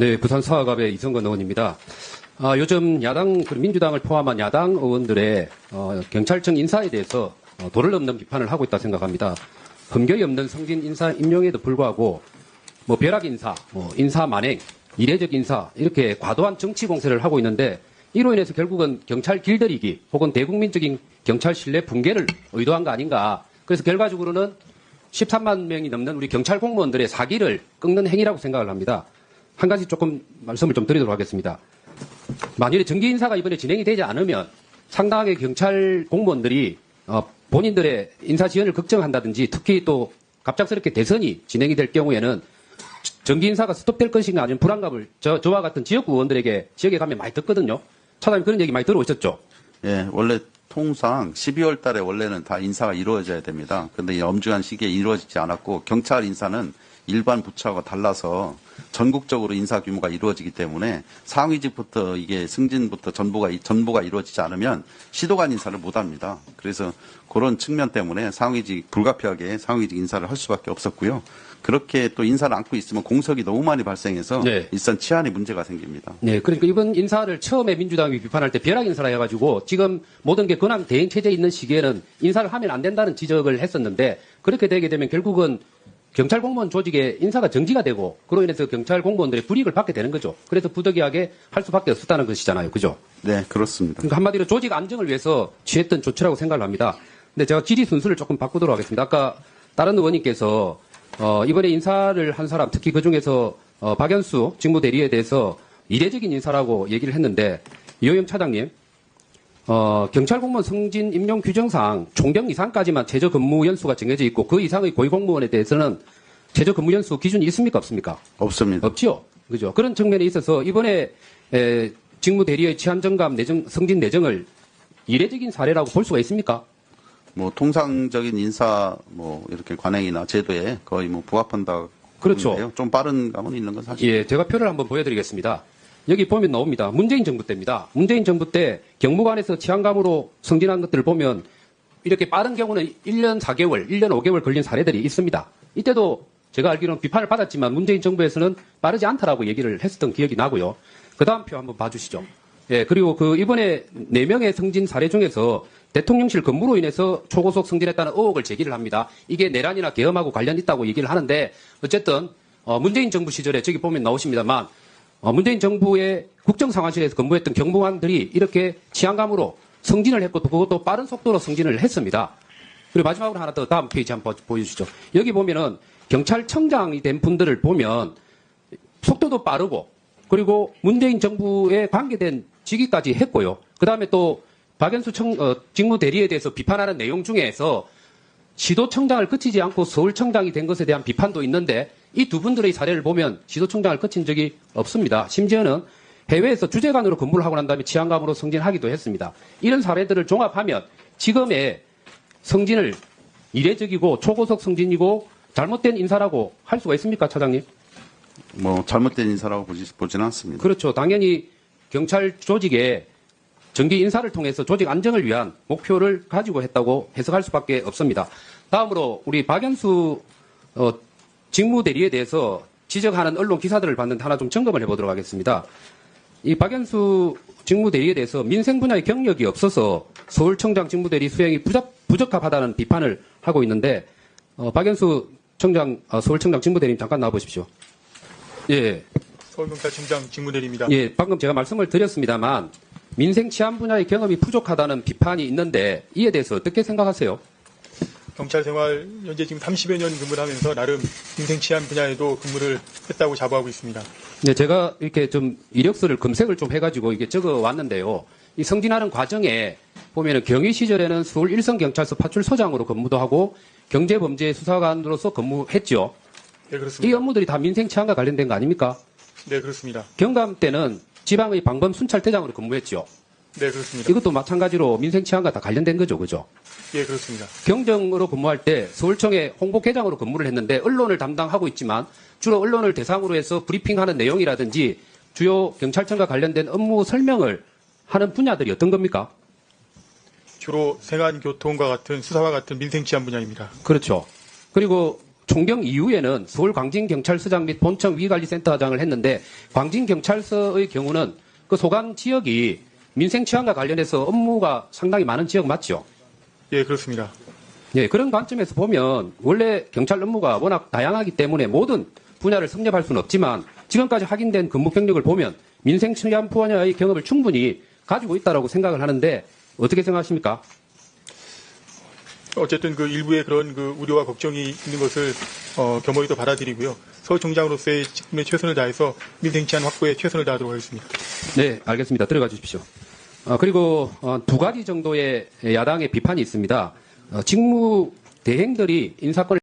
네, 부산 사학갑의 이성건 의원입니다. 아, 요즘 야당, 그리고 민주당을 포함한 야당 의원들의 어, 경찰청 인사에 대해서 어, 도를 넘는 비판을 하고 있다 생각합니다. 흠결이 없는 성진 인사 임용에도 불구하고 뭐 벼락 인사, 뭐 인사 만행, 이례적 인사 이렇게 과도한 정치 공세를 하고 있는데 이로 인해서 결국은 경찰 길들이기 혹은 대국민적인 경찰 신뢰 붕괴를 의도한 거 아닌가. 그래서 결과적으로는 13만 명이 넘는 우리 경찰 공무원들의 사기를 끊는 행위라고 생각을 합니다. 한 가지 조금 말씀을 좀 드리도록 하겠습니다. 만일에 정기 인사가 이번에 진행이 되지 않으면 상당하게 경찰 공무원들이 어, 본인들의 인사 지연을 걱정한다든지 특히 또 갑작스럽게 대선이 진행이 될 경우에는 정기 인사가 스톱될 것인가 아니면 불안감을 저, 저와 같은 지역구 의원들에게 지역에 가면 많이 듣거든요. 차장님 그런 얘기 많이 들어오셨죠? 예, 원래 통상 12월 달에 원래는 다 인사가 이루어져야 됩니다. 이 엄중한 시기에 이루어지지 않았고 경찰 인사는 일반 부처하고 달라서 전국적으로 인사 규모가 이루어지기 때문에 상위직부터 이게 승진부터 전부가 전부가 이루어지지 않으면 시도관 인사를 못 합니다. 그래서 그런 측면 때문에 상위직 불가피하게 상위직 인사를 할 수밖에 없었고요. 그렇게 또 인사를 안고 있으면 공석이 너무 많이 발생해서 네. 일선 치안이 문제가 생깁니다. 네, 그러니까 이번 인사를 처음에 민주당이 비판할 때 벼락 인사라 해가지고 지금 모든 게 근황 대행 체제에 있는 시기에는 인사를 하면 안 된다는 지적을 했었는데 그렇게 되게 되면 결국은 경찰 공무원 조직의 인사가 정지가 되고 그로 인해서 경찰 공무원들의 불이익을 받게 되는 거죠. 그래서 부득이하게 할 수밖에 없었다는 것이잖아요. 그죠? 네, 그렇습니다. 그러니까 한마디로 조직 안정을 위해서 취했던 조치라고 생각을 합니다. 근데 제가 질의 순서를 조금 바꾸도록 하겠습니다. 아까 다른 의원님께서 어, 이번에 인사를 한 사람, 특히 그 중에서 어, 박연수 직무대리에 대해서 이례적인 인사라고 얘기를 했는데 이호영 차장님, 어, 경찰 공무원 승진 임용 규정상 총경 이상까지만 최저 근무 연수가 정해져 있고 그 이상의 고위 공무원에 대해서는 최저 근무 연수 기준이 있습니까 없습니까? 없습니다. 없지요. 그죠? 그런 측면에 있어서 이번에 에, 직무 대리의 치안 정감 내정 승진 내정을 이례적인 사례라고 볼 수가 있습니까? 뭐 통상적인 인사 뭐 이렇게 관행이나 제도에 거의 뭐 부합한다. 그렇죠. 좀 빠른 감은 있는 건 사실. 예, 제가 표를 한번 보여드리겠습니다. 여기 보면 나옵니다. 문재인 정부 때입니다. 문재인 정부 때 경무관에서 치안감으로 승진한 것들을 보면 이렇게 빠른 경우는 1년 4개월, 1년 5개월 걸린 사례들이 있습니다. 이때도 제가 알기로는 비판을 받았지만 문재인 정부에서는 빠르지 않다라고 얘기를 했었던 기억이 나고요. 그 다음 표 한번 봐주시죠. 예, 그리고 그 이번에 4명의 승진 사례 중에서 대통령실 근무로 인해서 초고속 승진했다는 의혹을 제기를 합니다. 이게 내란이나 계엄하고 관련 있다고 얘기를 하는데 어쨌든 어, 문재인 정부 시절에 저기 보면 나오십니다만 어, 문재인 정부의 국정상황실에서 근무했던 경무관들이 이렇게 치안감으로 승진을 했고 또 그것도 빠른 속도로 승진을 했습니다. 그리고 마지막으로 하나 더 다음 페이지 한번 보- 보여주시죠. 여기 보면은 경찰청장이 된 분들을 보면 속도도 빠르고 그리고 문재인 정부에 관계된 직위까지 했고요. 그 다음에 또 박연수 청, 어, 직무 대리에 대해서 비판하는 내용 중에서 시도청장을 거치지 않고 서울청장이 된 것에 대한 비판도 있는데 이 두 분들의 사례를 보면 시도청장을 거친 적이 없습니다. 심지어는 해외에서 주재관으로 근무를 하고 난 다음에 치안감으로 승진하기도 했습니다. 이런 사례들을 종합하면 지금의 승진을 이례적이고 초고속 승진이고 잘못된 인사라고 할 수가 있습니까, 차장님? 뭐 잘못된 인사라고 보지, 보지는 않습니다. 그렇죠. 당연히 경찰 조직의 정기 인사를 통해서 조직 안정을 위한 목표를 가지고 했다고 해석할 수밖에 없습니다. 다음으로 우리 박연수 어, 직무 대리에 대해서 지적하는 언론 기사들을 봤는데 하나 좀 점검을 해보도록 하겠습니다. 이 박연수 직무 대리에 대해서 민생 분야의 경력이 없어서 서울청장 직무 대리 수행이 부적, 부적합하다는 비판을 하고 있는데 어, 박연수 청장 어, 서울청장 직무 대리님 잠깐 나와보십시오. 예. 서울경찰청장 직무 대리입니다. 예, 방금 제가 말씀을 드렸습니다만 민생 치안 분야의 경험이 부족하다는 비판이 있는데 이에 대해서 어떻게 생각하세요? 경찰 생활 현재 지금 30여 년 근무를 하면서 나름 민생 치안 분야에도 근무를 했다고 자부하고 있습니다. 네, 제가 이렇게 좀 이력서를 검색을 좀 해가지고 이게 적어 왔는데요. 이 승진하는 과정에 보면은 경위 시절에는 서울 일성경찰서 파출소장으로 근무도 하고 경제범죄 수사관으로서 근무했죠. 네, 이 그렇습니다. 업무들이 다 민생 치안과 관련된 거 아닙니까? 네, 그렇습니다. 경감 때는 지방의 방범 순찰대장으로 근무했죠. 네, 그렇습니다. 이것도 마찬가지로 민생 치안과 다 관련된 거죠, 그죠? 예, 그렇습니다. 경정으로 근무할 때 서울청의 홍보계장으로 근무를 했는데 언론을 담당하고 있지만 주로 언론을 대상으로 해서 브리핑하는 내용이라든지 주요 경찰청과 관련된 업무 설명을 하는 분야들이 어떤 겁니까? 주로 생안 교통과 같은 수사와 같은 민생 치안 분야입니다. 그렇죠. 그리고 총경 이후에는 서울 광진경찰서장 및 본청 위관리센터장을 했는데 광진경찰서의 경우는 그 소관 지역이 민생 치안과 관련해서 업무가 상당히 많은 지역 맞죠? 예, 그렇습니다. 예, 그런 관점에서 보면 원래 경찰 업무가 워낙 다양하기 때문에 모든 분야를 섭렵할 수는 없지만 지금까지 확인된 근무 병력을 보면 민생 치안 분야의 경험을 충분히 가지고 있다라고 생각을 하는데 어떻게 생각하십니까? 어쨌든 그 일부의 그런 그 우려와 걱정이 있는 것을 어, 겸허히 또 받아들이고요. 서울청장으로서의 직분에 최선을 다해서 민생 치안 확보에 최선을 다하도록 하겠습니다. 네, 알겠습니다. 들어가 주십시오. 어, 그리고 어, 두 가지 정도의 야당의 비판이 있습니다. 어, 직무 대행들이 인사권을